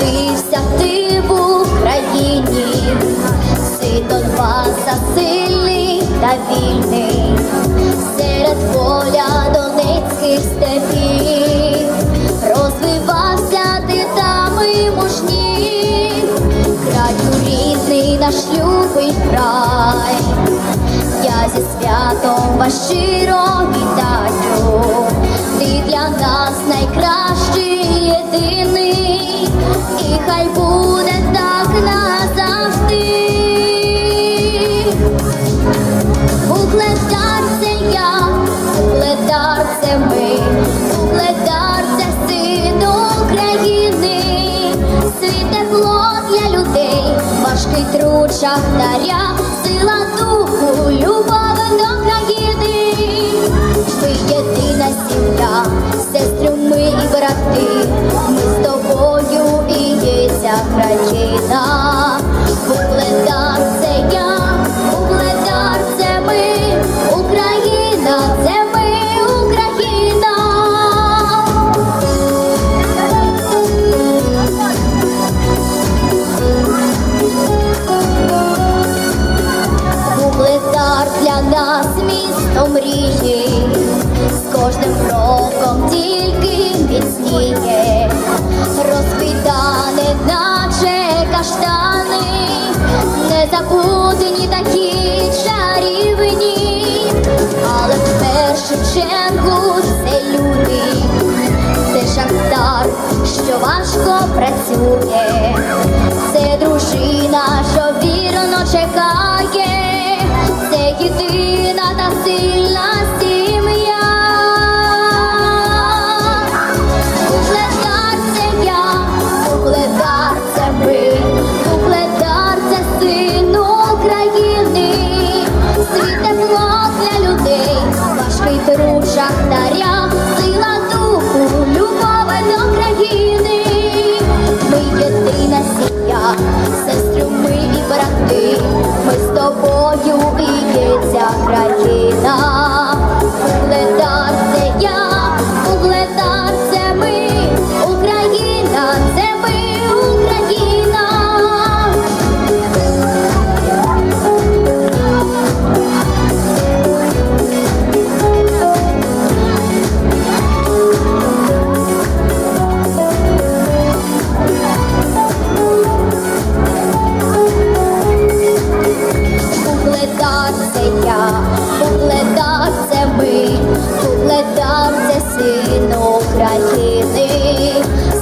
Народився ти в Україні, син Донбаса сильний та вільний, серед поля донецьких степів, розвивався ти там і мужній, краю рідний наш любий край. Я зі святом вас щиро вітаю, ти для нас найкращий хай буде так назавжди. Угледар це я, угледар ми, угледар це син України, плод для людей, важкий труд шахтаря, мрії, з кожним кроком тільки міцніє, розквітане, наче каштани, незабутні такі чарівні, але в першу чергу це люди, це шахтар, що важко працює, України, України,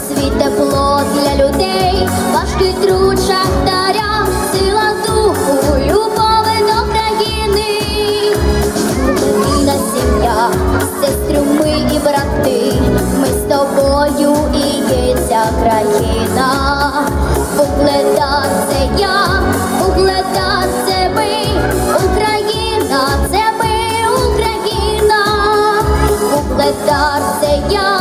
світ тепло для людей, важкий труд шахтаря, сила духу, любови до країни, Україна сім'я, сестру ми і брати, ми з тобою і є ця країна, Угледа це я, угледа це ми, Україна це ми, Україна, угледа це я.